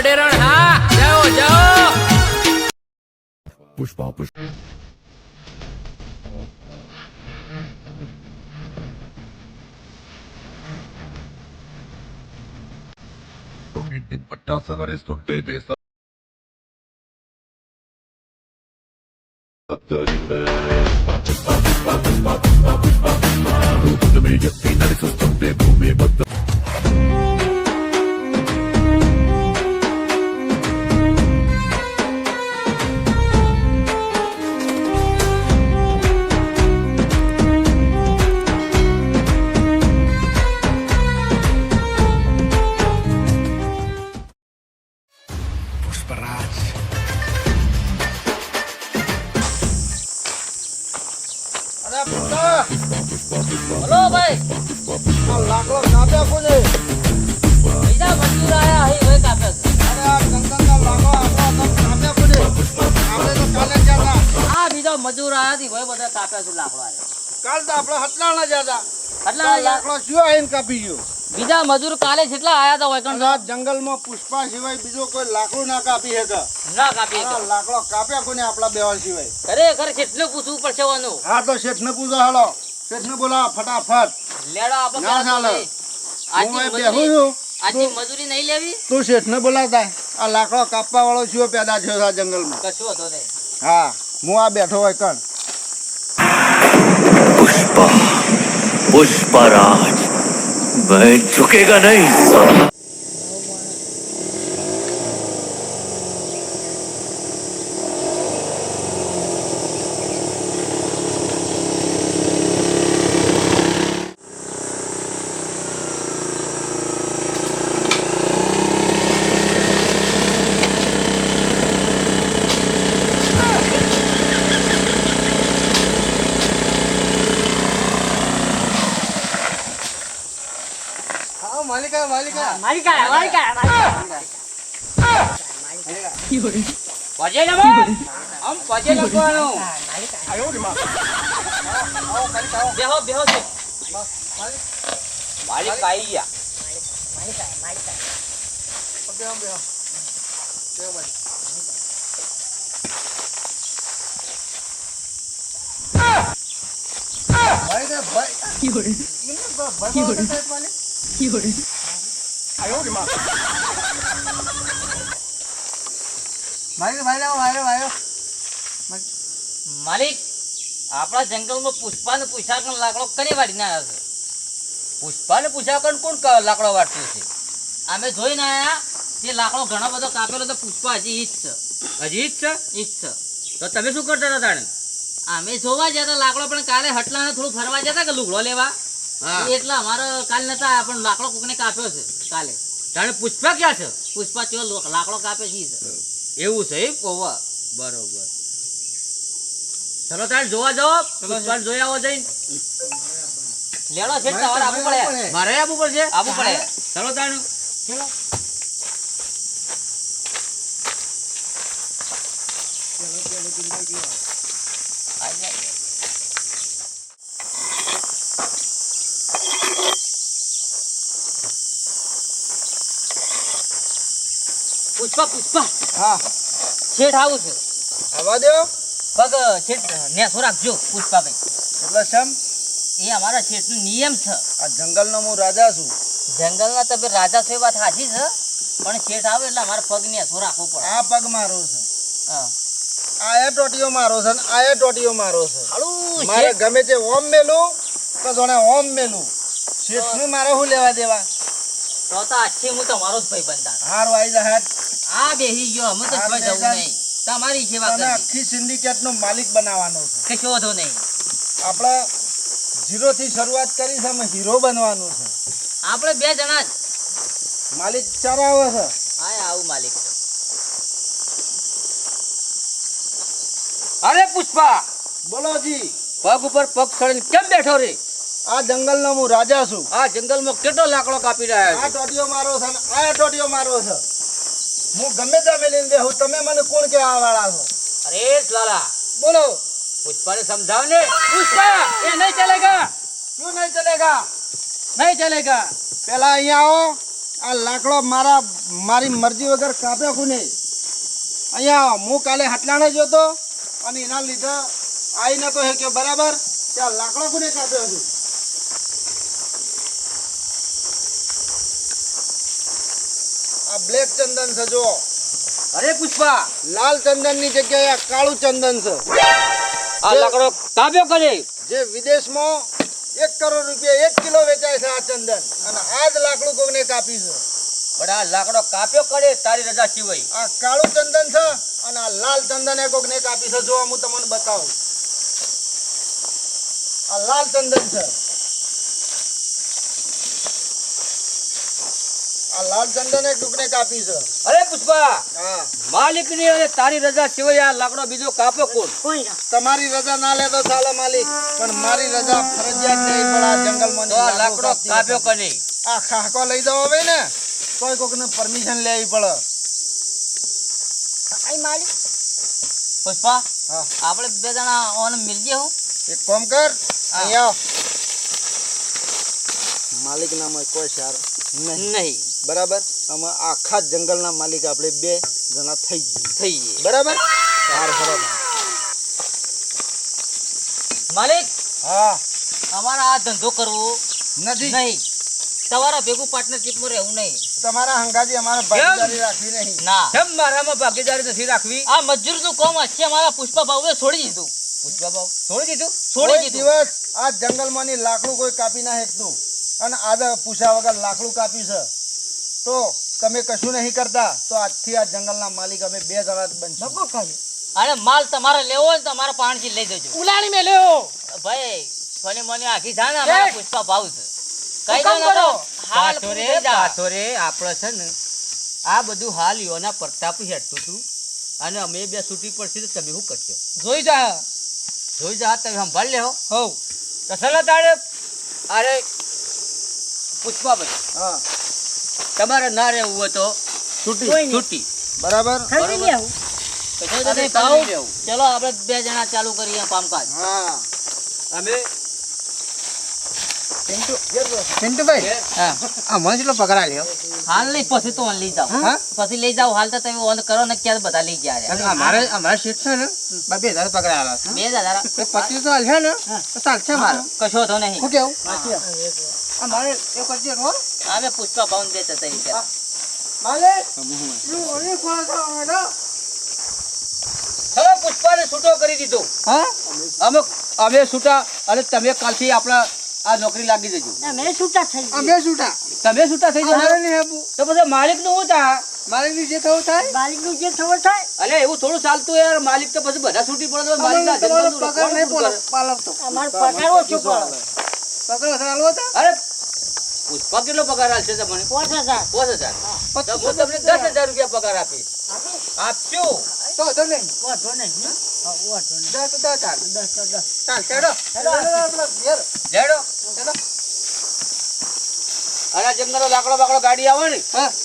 અડેરણ હા જાઓ જાઓ પુષ્પા પુષ્પા પટ્ટા સવારે સુટે બેસા હલો ભાઈ. લાકડો કાપ્યા કોને? પૈસા મજૂર આયા હે હવે કાપે છે. અરે આ કંકનના લાકડો આપણો હતો કાપ્યા કોને? આપણે તો કાલે ગયા આ બીજો મજૂર આયા થી હવે બધા કાપે છે લાકડો આલે કાલ તો આપણે હટલાણા ગયા હતા. એટલે લાકડો શું આવીને કાપી ગયો? બીજા મજૂર કાલે જેટલા આયા તા હોય અને આ જંગલમાં પુષ્પા સિવાય બીજો કોઈ લાકડું ના કાપી શકે ના કાપી લાકડો કાપ્યા કોને આપણા બેવા સિવાય? ખરેખર કેટલું પૂછવું પડશે વાનું હા તો શેઠને પૂછો હાલો. કૃષ્ણ બોલા ફટાફટ. લેડો આપો ના ચાલે. હું બેહું છું. મજૂરી નહીં લેવી? તું શેઠને બોલાવતા. આ લાકડો કાપવા વાળો છો પેદા થયો આ જંગલમાં. કશું હતો તે હા હું આ બેઠો હોય કણ. પુષ્પ પુષ્પરાજ મેં ઝુકેગા નહીં હા માલિકા માલિકા. મારી કાય મારી કાય પજે ને આમ પજે લખવાનું. બેહો બેહો છે. મારી કાઈ ગયા. ભાઈ. ને ભાઈ ભાઈ ભાઈ માલિક ભાઈ ભાઈ ભાઈ ભાઈ માલિક આપણા જંગલમાં પુષ્પાને પૂછાકણ લાકડો કરી વાળી ના છે પુષ્પાને પૂછાકણ કોણ લાકડો વાટતું છે? અમે જોઈને આયા તે લાકડો ઘણો બધો કાપેલો તો પુષ્પા હજી ઈજ છે. હજી ઈજ છે? ઈજ છે. તો તમે શું કરતા હતા તાણે? અમે જોવા જતા લાકડો પણ કાલે હટલાને થોડું ફરવા જતા કે લુગડો લેવા? એટલે અમારો કાલ નતા પણ લાકડો કોકને કાપ્યો છે કાલે. તાણે પુષ્પા ક્યાં છે? પુષ્પા ચો લાકડો કાપે છે એવું છે એમ? કોવા બરોબર. ચલો તાર જોવા જાઓ પુષ્પા જોઈ આવો જઈને. લેડો છે તમારે આવવું પડે. મારે આવવું પડશે? આવવું પડે. ચલો તાર પુષ્પા પુષ્પા હા. શેઠ આવું છે. આવવા દો. પગ શેઠ નેસો રાખજો પુષ્પાભાઈ. એટલે શમ? એ અમારા શેઠનો નિયમ છે. આ જંગલનો હું રાજા છું. જંગલના તમે રાજા છો એ વાત સાચી છે પણ શેઠ આવે એટલે અમારે પગ નેસો રાખવો પડે. આ પગ મારો છે. હા. આ એ ટોટીઓ મારો છે ને આ એ ટોટીઓ મારો છે. હાલું મારે ગમે તે ઓમ મેલું તો જોણે ઓમ મેલું. શેઠને મારે શું લેવા દેવા? તો તો આજથી હું તમારો જ ભાઈ બનતા હારું આવી જા હેડ આ બેહી ગયો અમે તો હા, કોઈ જવું નહીં. તમારી સેવા કરવી. આખી સિન્ડિકેટ નો માલિક બનાવવાનો છે. કશો વાંધો નહીં. આપણે ઝીરો થી શરૂઆત કરી છે અમે હીરો બનવાનું છે. આપણે બે જણા જ. માલિક ચાર આવે છે. હા આવું માલિક અરે પુષ્પા! બોલો જી. પગ ઉપર પગ ચડીને કેમ બેઠો રે? આ જંગલનો હું રાજા છું. આ જંગલમાં કેટલો લાકડો કાપી રહ્યા આ ટોટીઓ મારો છે આ ટોટીઓ મારો છે. હું ગમે ત્યાં મેલીને બેહું તમે મને કોણ કહેવા વાળા છો? અરે લાલા. બોલો. પુષ્પાને સમજાવ ને પુષ્પા એ નહીં ચલેગા. ક્યું નહીં ચલેગા? નહીં ચલેગા. પેલા અહીંયા આવો. આ લાકડો મારા મારી મરજી વગર કાપ્યો કોને? અહીંયા હું કાલે હટલાણે જોતો અને એના લીધે આવીને તો હે કે બરાબર કે આ લાકડો કોને કાપ્યો છે બ્લેક ચંદન છે જો અરે પુષ્પા! લાલ ચંદનની જગ્યાએ કાળું ચંદન છે. આ લાકડો કાપ્યો કરે. જે વિદેશમાં એક કરોડ રૂપિયા એક કિલો વેચાય છે આ ચંદન. અને આ જ લાકડું કોઈને કાપી છે. પણ આ લાકડો કાપ્યો કરે તારી રજા સિવાય. આ કાળું ચંદન છે અને આ લાલ ચંદન એ કોઈને કાપી છે. જો હું તમને બતાવું. આ લાલ ચંદન છે. આ લાલ ચંદન એ કાપી છે. અરે પુષ્પા હા. માલિકની અને તારી રજા સિવાય આ લાકડો બીજો કાપો કોણ? તમારી રજા ના લે તો ચાલે માલિક પણ મારી રજા ફરજિયાત નહીં પડે આ જંગલમાં તો આ લાકડો કાપ્યો કરે આ ખાકો લઈ જવો હોય ને. તોય કોકને પરમિશન લેવી પડે. પુષ્પા હા. આપણે બે જણા ઓન મિલજે હું. એક કામ કર અહીંયા માલિક નામ કોઈ સાર નહીં. નહીં. બરાબર? આમાં આખા જંગલના માલિક આપણે બે જણા થઈ જઈએ. થઈ બરાબર? સારું બરાબર માલિક હા. અમારે આ ધંધો કરવો નથી. નહીં. તમારા ભેગું પાર્ટનરશિપમાં રહેવું નહીં. તમારા હંગાજી અમારે ભાગીદારી રાખવી નહીં. ના. કેમ મારામાં ભાગીદારી નથી રાખવી? આ મજૂરનું કોમ છે અમારા પુષ્પા ભાવે છોડી દીધું. પૂછવા ભાવ છોડી દીધું? છોડી દીધું. દિવસ આ જંગલમાંની લાકડું કોઈ કાપી ના હેકતું અને આજે પૂછ્યા વગર લાકડું કાપ્યું છે. તો તમે કશું નહીં કરતા તો આજથી આ જંગલના માલિક અમે બે જણા બનશું. અરે માલ તમારે લેવો હોય તો અમારા પાણથી લઈ જજો. ઉલાણી મેં લેવો. ભાઈ સોની મોની આખી ને અમારા પુષ્પા ભાવ છે. કઈ દો તો કરો. હાલ પાછો રે પૂરી જા. પાછો રે આપણે છે ને આ બધું હાલ યોના પ્રતાપ હેઠતું હતું. અને અમે બે છૂટી પડશે તો તમે શું કરશો? જોઈ જા. જોઈ જા તમે સંભાળ લેહો. હવ તો સલા તારે અરે પુષ્પાભાઈ હા. તમારે ના રહેવું હોય તો છૂટી. છૂટી. બરાબર. ચલો આપણે બે જણા ચાલુ કરીએ કામકાજ. હા. અમે? પિન્ટુભાઈ હા. મને હાલ નહીં પછી તો લઈ જાઓ. હા? પછી લઈ જાઓ હાલ તો તમે ઓન કરો ને ક્યારે બધા લઈ ગયા અમારે અમારે સીટ છે ને બે હજાર પચીસ તો આલ્યા ને તો ચાલશે મારે. કશો તો નહીં. શું કેવું? અમારે એ કરજે હો અમે પુષ્પા ભાવ બે જતા રહ્યા માલે તું ઓલી કોણ છો મેડમ હવે પુષ્પાને છૂટો કરી દીધો. હા? અમે અમે છૂટા અને તમે કાલથી આપણા આ નોકરી લાગી જજો. અમે છૂટા. તમે છૂટા થઈ અમારે જજો નહીં આપવું તો પછી માલિકનું શું થાય? માલિકનું જે થવું થાય. અલે એવું થોડું ચાલતું યાર. માલિક તો પછી બધા છૂટી પડે તો માલિક ના પગાર નહીં કોણ પગાર ઓછો પડે. પગાર વધારે અરે પુષ્પા કેટલો પગાર આપશે તમને પાંચ હજાર. તો હું તમને દસ હજાર રૂપિયા પગાર આપીશ. આપજો. તો વાંધો નહીં. દસ દસ ચાલ. ચડો. આ લાકડો બાકડો ગાડી આવે ને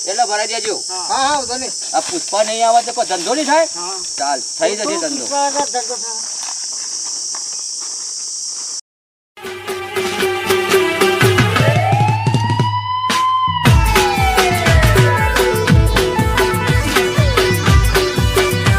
એટલે ભરાઈ દેજો. હા. હા વાંધો નહીં. આ પુષ્પા નહીં આવે તો ધંધો નહીં થાય? ચાલ થઈ જશે ધંધો.